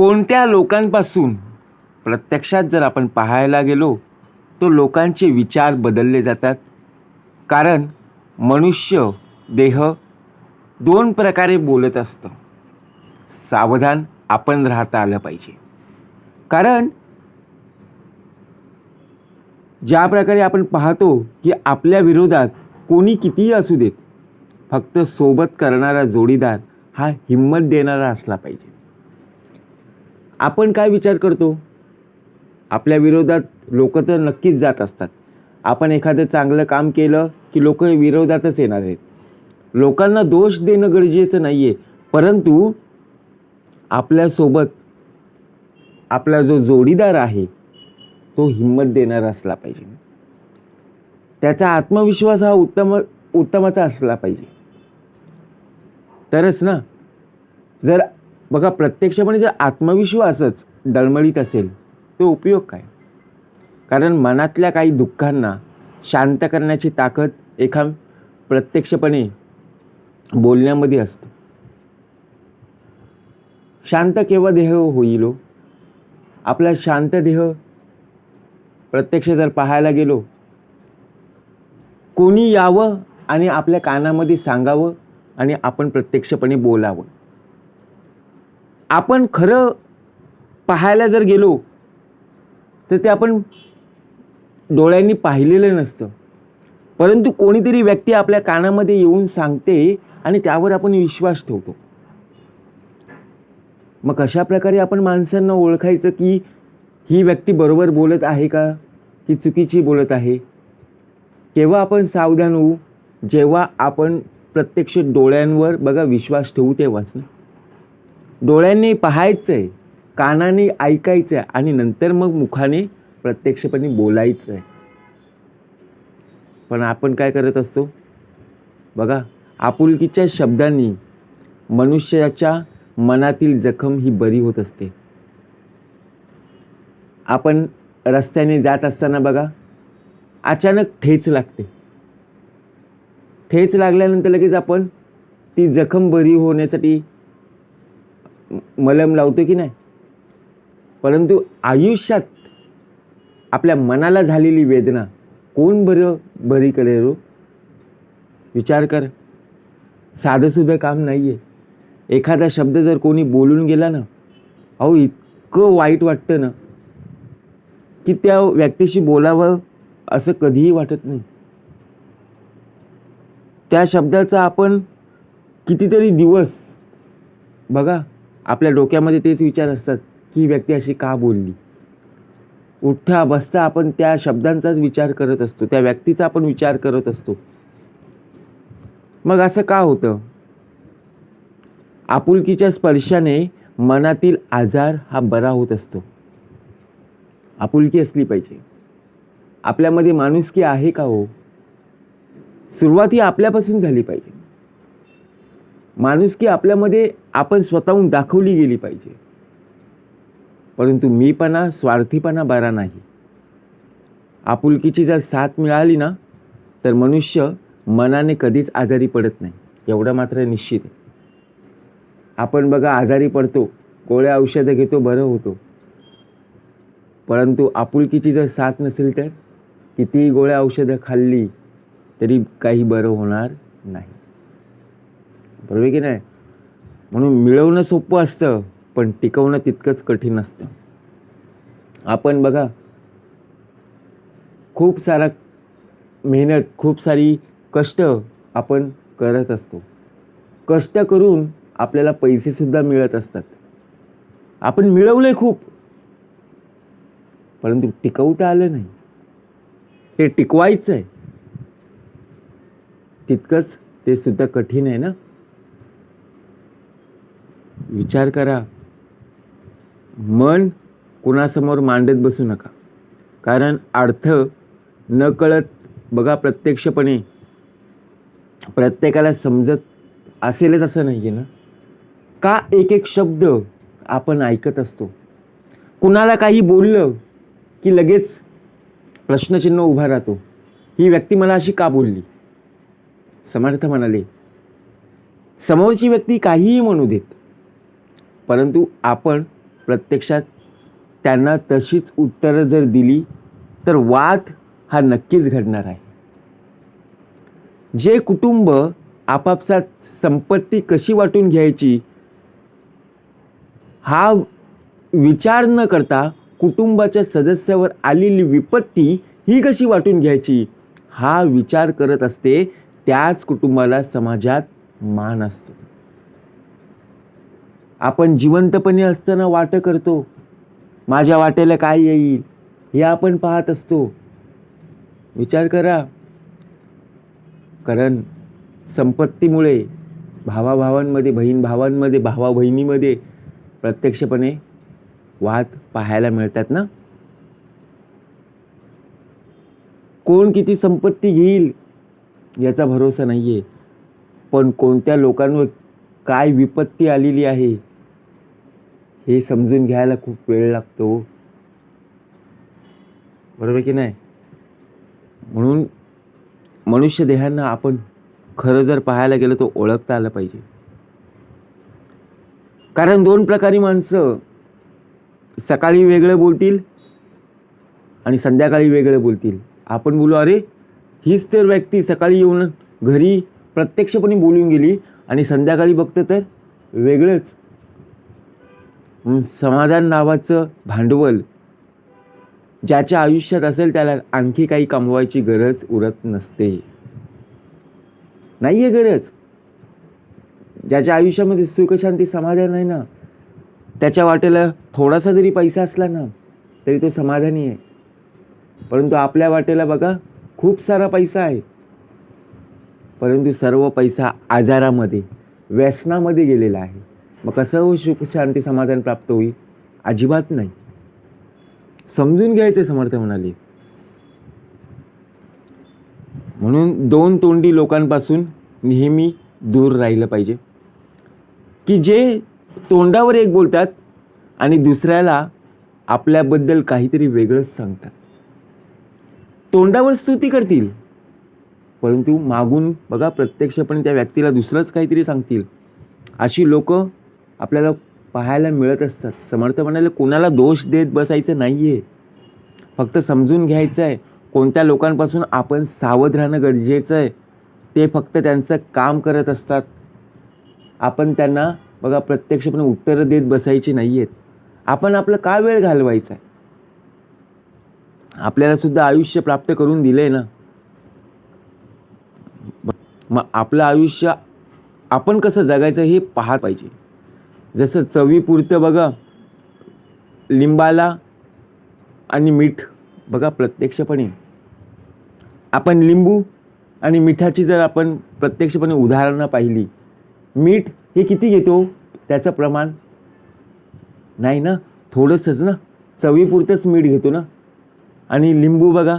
कोणत्या लोकांपासून प्रत्यक्षात जर आपण पाहायला गेलो तो लोकांचे विचार बदलले जातात. कारण मनुष्य देह दोन प्रकारे बोलत असतं. सावधान आपण राहता आलं पाहिजे. कारण ज्या प्रकारे आपण पाहतो की आपल्या विरोधात कोणी कितीही असू देत फक्त सोबत करणारा जोडीदार हा हिंमत देणारा असला पाहिजे. आपण काय विचार करतो? आपल्या विरोधात लोक तर नक्कीच जात असतात. आपण एखादं चांगलं काम केलं की लोक विरोधातच येणार आहेत. लोकांना दोष देणं गरजेचं नाही आहे परंतु आपल्यासोबत आपला जो जोडीदार आहे तो हिंमत देणारा असला पाहिजे. त्याचा आत्मविश्वास हा उत्तम उत्तमाचा असला पाहिजे. तरच ना? जर बघा प्रत्यक्षपणे जर आत्मविश्वासच डळमळीत असेल तो उपयोग काय? कारण मनातल्या काही दुःखांना शांत करण्याची ताकद एका प्रत्यक्षपणे बोलण्यामध्ये असते. शांत केव्हा देह होईल हो? आपला शांत देह प्रत्यक्ष जर पाहायला गेलो कोणी यावं आणि आपल्या कानामध्ये सांगावं आणि आपण प्रत्यक्षपणे बोलावं. आपण खरं पाहायला जर गेलो तर ते आपण डोळ्यांनी पाहिलेलं नसतं. परंतु कोणीतरी व्यक्ती आपल्या कानामध्ये येऊन सांगते आणि त्यावर आपण विश्वास ठेवतो. मग कशा प्रकारे आपण माणसांना ओळखायचं की ही व्यक्ती बरोबर बोलत आहे का? की चुकीची बोलत आहे? केव्हा आपण सावधान होऊ? जेव्हा आपण प्रत्यक्ष डोळ्यांवर बघा विश्वास ठेवू तेव्हाच ना. डोळ्यांनी पाहायचं आहे कानाने ऐकायचं आहे आणि नंतर मग मुखाने प्रत्यक्षपणे बोलायचं आहे पण आपण काय करत असतो? बघा आपुलकीच्या शब्दांनी मनुष्याच्या मनातील जखम ही बरी होत असते. आपण रस्त्याने जात असताना बघा अचानक ठेच लागते. ठेच लागल्यानंतर लगेच आपण ती जखम बरी होण्यासाठी मलम लावतो की नाही? परंतु आयुष्यात आपल्या मनाला झालेली वेदना कोण बरं बरी करेल रो? विचार कर. साधंसुद्धा काम नाही आहे एखादा शब्द जर कोणी बोलून गेला ना अहो इतकं वाईट वाटतं ना की त्या व्यक्तीशी बोलावं असं कधीही वाटत नाही. त्या शब्दाचा आपण कितीतरी दिवस बघा आपल्या डोक्यामध्ये तेच विचार असतात की ही व्यक्ती अशी का बोलली? उठता बसता आपण त्या शब्दांचाच विचार करत असतो त्या व्यक्तीचा आपण विचार करत असतो. मग असं का होतं? आपुलकीच्या स्पर्शाने मनातील आजार हा बरा होत असतो. आपुलकी असली पाहिजे. आपल्यामध्ये माणुसकी आहे का हो? सुरुवात ही आपल्यापासून झाली पाहिजे. माणुसकी आपल्यामध्ये आपण स्वतःहून दाखवली गेली पाहिजे. परंतु मीपणा स्वार्थीपणा बरा नाही. आपुलकीची जर साथ मिळाली ना तर मनुष्य मनाने कधीच आजारी पडत नाही. एवढं मात्र निश्चित आहे. आपण बघा आजारी पडतो गोळ्या औषधं घेतो बरं होतो. परंतु आपुलकीची जर साथ नसेल तर कितीही गोळ्या औषधं खाल्ली तरी काही बरं होणार नाही. बरोबर की नाही? म्हणून मिळवणं सोपं असतं पण टिकवणं तितकंच कठीण असतं. आपण बघा खूप सारा मेहनत खूप सारी कष्ट आपण करत असतो. कष्ट करून आपल्याला पैसेसुद्धा मिळत असतात. आपण मिळवले खूप परंतु टिकवता आलं नाही. ते टिकवायचं आहे तितकंच ते सुद्धा कठीण आहे ना? विचार करा. मन कुणासमोर मांडत बसू नका. कारण अर्थ न कळत बघा प्रत्यक्षपणे. प्रत्येकाला समजत असेलच असं नाही आहे ना? का एक एक शब्द आपण ऐकत असतो? कुणाला काही बोललं की लगेच प्रश्नचिन्ह उभा राहतो? ही व्यक्ती मला अशी का बोलली? समर्थ म्हणाले समोरची व्यक्ती काहीही म्हणू देत परंतु आपण प्रत्यक्षात त्यांना तशीच उत्तरं जर दिली तर वाद हा नक्कीच घडणार आहे. जे कुटुंब आपापसात संपत्ती कशी वाटून घ्यायची हा विचार न करता कुटुंबाच्या सदस्यावर आलेली विपत्ती ही कशी वाटून घ्यायची हा विचार करत असते त्याच कुटुंबाला समाजात मान असतो. आपण जिवंतपणे असताना वाटं करतो. माझ्या वाटेला काय येईल हे आपण पाहत असतो. विचार करा. कारण संपत्तीमुळे भावाभावांमध्ये बहीण भावांमध्ये भावा बहिणीमध्ये प्रत्यक्षपणे वाद पाहायला मिळतात ना? कोण किती संपत्ती घेईल याचा भरोसा नाही आहे पण कोणत्या लोकांवर काय विपत्ती आलेली आहे हे समजून घ्यायला खूप वेळ लागतो. बरोबर की नाही? म्हणून मनुष्य देहांना आपण खरं जर पाहायला गेलं तर ओळखता आलं पाहिजे. कारण दोन प्रकारी माणसं सकाळी वेगळं बोलतील आणि संध्याकाळी वेगळं बोलतील. आपण बोलू अरे हीच तर व्यक्ती सकाळी येऊन घरी प्रत्यक्षपणे बोलून गेली आणि संध्याकाळी बघतं तर वेगळंच. समाधान नावाचं भांडवल ज्याच्या आयुष्यात असेल त्याला आणखी काही कमवायची गरज उरत नसते. नाही आहे गरज. ज्याच्या आयुष्यामध्ये सुखशांती समाधान आहे ना त्याच्या वाटेला थोडासा जरी पैसा असला ना तरी तो समाधानी आहे. परंतु आपल्या वाटेला बघा खूप सारा पैसा आहे. परंतु सर्व पैसा आजारामध्ये व्यसनामध्ये गेलेला आहे. मग कसं हो सुख शांती समाधान प्राप्त होईल अजिबात नाही. समजून घ्यायचे समर्थ म्हणाले. म्हणून दोन तोंडी लोकांपासून नेहमी दूर राहिलं पाहिजे. की जे तोंडावर एक बोलतात आणि दुसऱ्याला आपल्याबद्दल काहीतरी वेगळंच सांगतात. तोंडावर स्तुती करतील. परंतु मागून बघा प्रत्यक्षपणे त्या व्यक्तीला दुसरंच काहीतरी सांगतील. अशी लोक आपल्याला पाहायला मिळत असतात. समर्थ म्हणाले कोणाला दोष देत बसायचं नाही आहे फक्त समजून घ्यायचं आहे कोणत्या लोकांपासून आपण सावध राहणं गरजेचं आहे ते फक्त त्यांचं काम करत असतात. आपण त्यांना बघा प्रत्यक्षपणे उत्तरं देत बसायची नाही आहेत आपण आपलं का वेळ घालवायचा आहे? आपल्याला सुद्धा आयुष्य प्राप्त करून दिलं आहे ना. मग आपलं आयुष्य आपण कसं जगायचं हे पाहत पाहिजे. जसं चवीपुरतं बघा लिंबाला आणि मीठ बघा प्रत्यक्षपणे. आपण लिंबू आणि मिठाची जर आपण प्रत्यक्षपणे उदाहरणं पाहिली मीठ हे किती घेतो? त्याचं प्रमाण नाही ना? थोडंसंच ना? चवीपुरतंच मीठ घेतो ना? आणि लिंबू बघा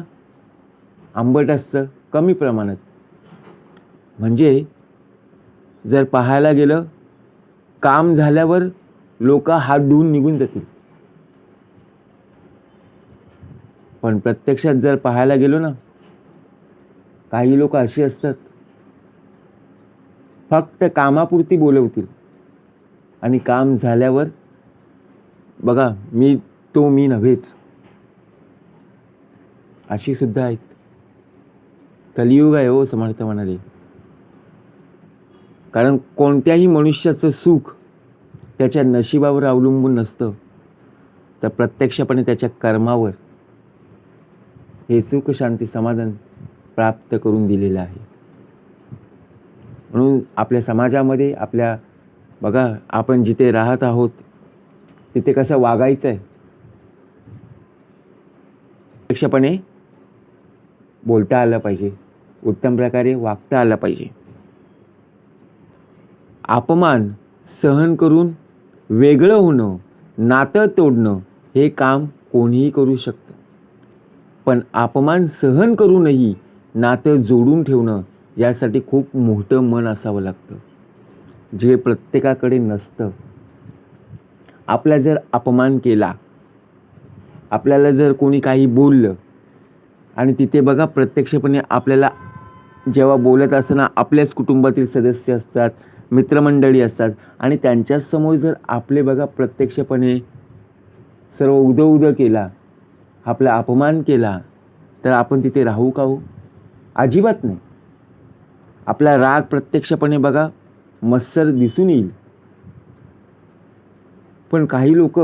आंबट असतं कमी प्रमाणात. म्हणजे जर पाहायला गेलं काम झाल्यावर लोक हात धुवून निघून जातील. पण प्रत्यक्षात जर पाहायला गेलो ना काही लोक अशी असतात. फक्त कामापुरती बोलवतील. आणि काम झाल्यावर बघा मी तो मी नव्हेच. अशी सुद्धा आहेत. कलियुग आहे हो समर्थ म्हणाले. कारण कोणत्याही मनुष्याचं सुख त्याच्या नशिबावर अवलंबून नसतं. तर प्रत्यक्षपणे त्याच्या कर्मावर हे सुख शांती समाधान प्राप्त करून दिलेलं आहे. म्हणून आपल्या समाजामध्ये आपल्या बघा आपण जिथे राहत आहोत तिथे कसं वागायचं आहे प्रत्यक्षपणे बोलता आलं पाहिजे. उत्तम प्रकारे वागता आलं पाहिजे. अपमान सहन करून वेगळं होणं नातं तोडणं हे काम कोणीही करू शकतं. पण अपमान सहन करूनही नातं जोडून ठेवणं यासाठी खूप मोठं मन असावं लागतं. जे प्रत्येकाकडे नसतं. आपला जर अपमान केला आपल्याला जर कोणी काही बोललं आणि तिथे बघा प्रत्यक्षपणे आपल्याला जेव्हा बोलत असताना आपल्याच कुटुंबातील सदस्य असतात मित्रमंडळी असतात. आणि त्यांच्यासमोर जर आपले बघा प्रत्यक्षपणे सर्व उदं उदं केला आपला अपमान केला तर आपण तिथे राहू का हो? अजिबात नाही. आपला राग प्रत्यक्षपणे बघा मत्सर दिसून येईल. पण काही लोक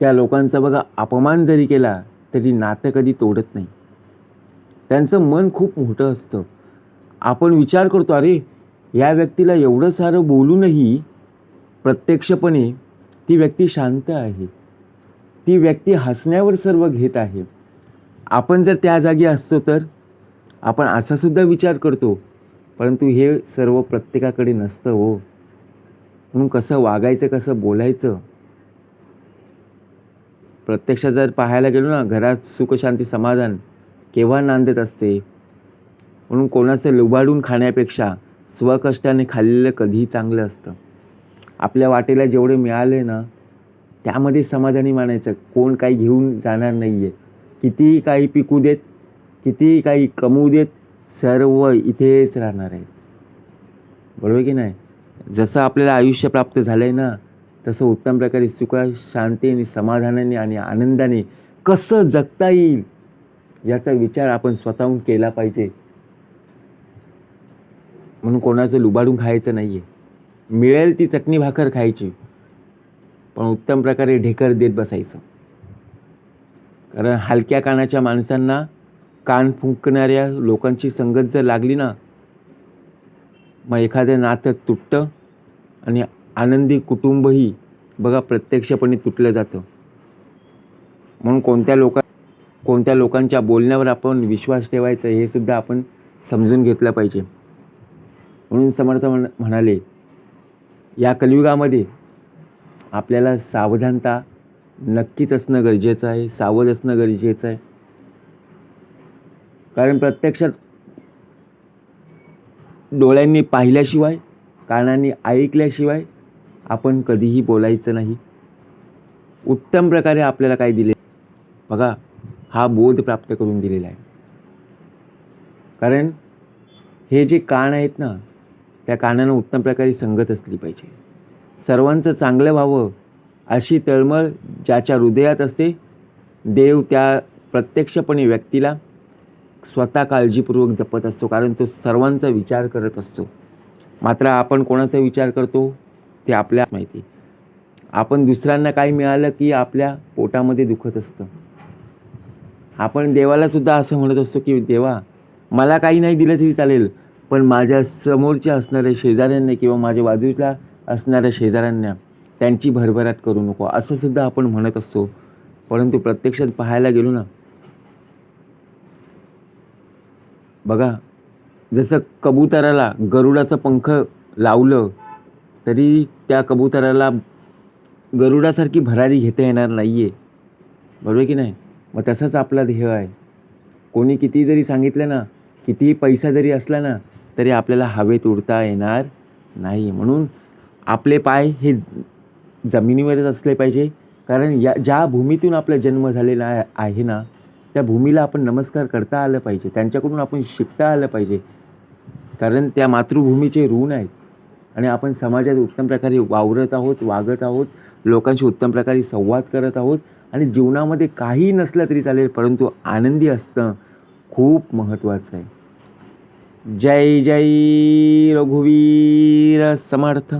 त्या लोकांचा बघा अपमान जरी केला तरी नातं कधी तोडत नाही. त्यांचं मन खूप मोठं असतं. आपण विचार करतो अरे या व्यक्तीला एवढं सारं बोलूनही प्रत्यक्षपणे ती व्यक्ती शांत आहे. ती व्यक्ती हसण्यावर सर्व घेत आहे. आपण जर त्या जागी असतो तर? आपण असासुद्धा विचार करतो परंतु हे सर्व प्रत्येकाकडे नसतं हो. म्हणून कसं वागायचं कसं बोलायचं? प्रत्यक्षात जर पाहायला गेलो ना घरात सुखशांती समाधान केव्हा नांदत असते? म्हणून कोणाचं लुबाडून खाण्यापेक्षा स्वकष्टाने खाल्लेलं कधीही चांगलं असतं. आपल्या वाटेला जेवढे मिळाले ना त्यामध्ये समाधानी मानायचं कोण काही घेऊन जाणार नाही आहे कितीही काही पिकू देत कितीही काही कमवू देत सर्व इथेच राहणार आहेत. बरोबर की नाही? जसं आपल्याला आयुष्य प्राप्त झालं आहे ना तसं उत्तम प्रकारे सुख शांतीने समाधानाने आणि आनंदाने कसं जगता येईल याचा विचार आपण स्वतःहून केला पाहिजे. म्हणून कोणाचं लुबाडून खायचं नाही आहे मिळेल ती चटणी भाकर खायची. पण उत्तम प्रकारे ढेकर देत बसायचं. कारण हलक्या कानाच्या माणसांना कान फुंकणाऱ्या लोकांची संगत जर लागली ना मग एखादं नातं तुटतं आणि आनंदी कुटुंबही बघा प्रत्यक्षपणे तुटलं जातं. म्हणून कोणत्या लोका कोणत्या लोकांच्या बोलण्यावर आपण विश्वास ठेवायचा हे सुद्धा आपण समजून घेतलं पाहिजे. म्हणून समर्थ म्हण म्हणाले या कलियुगामध्ये आपल्याला सावधानता नक्कीच असणं गरजेचं आहे सावध असणं गरजेचं आहे. कारण प्रत्यक्षात डोळ्यांनी पाहिल्याशिवाय कानांनी ऐकल्याशिवाय आपण कधीही बोलायचं नाही. उत्तम प्रकारे आपल्याला काय दिले? बघा हा बोध प्राप्त करून दिलेला आहे. कारण हे जे कान आहेत ना त्या कानानं उत्तम प्रकारे संगत असली पाहिजे. सर्वांचं चांगलं व्हावं अशी तळमळ ज्याच्या हृदयात असते देव त्या प्रत्यक्षपणे व्यक्तीला स्वतः काळजीपूर्वक जपत असतो कारण तो सर्वांचा विचार करत असतो. मात्र आपण कोणाचा विचार करतो ते आपल्याच माहिती. आपण दुसऱ्यांना काय मिळालं की आपल्या पोटामध्ये दुखत असतं. आपण देवालासुद्धा असं म्हणत असतो की देवा मला काही नाही दिलं तरी चालेल पण माझ्या समोरच्या असणाऱ्या शेजाऱ्यांना किंवा माझ्या बाजूला असणाऱ्या शेजाऱ्यांना त्यांची भरभराट करू नको. असं सुद्धा आपण म्हणत असतो. परंतु प्रत्यक्षात पाहायला गेलो ना बघा जसं कबुतराला गरुडाचं पंख लावलं तरी त्या कबुतराला गरुडासारखी भरारी घेता येणार नाही आहे बरोबर की नाही? मग तसंच आपला ध्येय आहे. कोणी किती जरी सांगितलं ना कितीही पैसा जरी असला ना तरी आपल्याला हवेत उडता येणार नाही. म्हणून आपले पाय हे जमिनीवरच असले पाहिजे. कारण या ज्या भूमीतून आपला जन्म झालेला आहे- आहे ना त्या भूमीला आपण नमस्कार करता आलं पाहिजे. त्यांच्याकडून आपण शिकता आलं पाहिजे. कारण त्या मातृभूमीचे ऋण आहेत. आणि आपण समाजात उत्तम प्रकारे वावरत आहोत वागत आहोत लोकांशी उत्तम प्रकारे संवाद करत आहोत आणि जीवनामध्ये काही नसलं तरी चालेल परंतु आनंदी असणं खूप महत्त्वाचं आहे. जय जय रघुवीर समर्थ।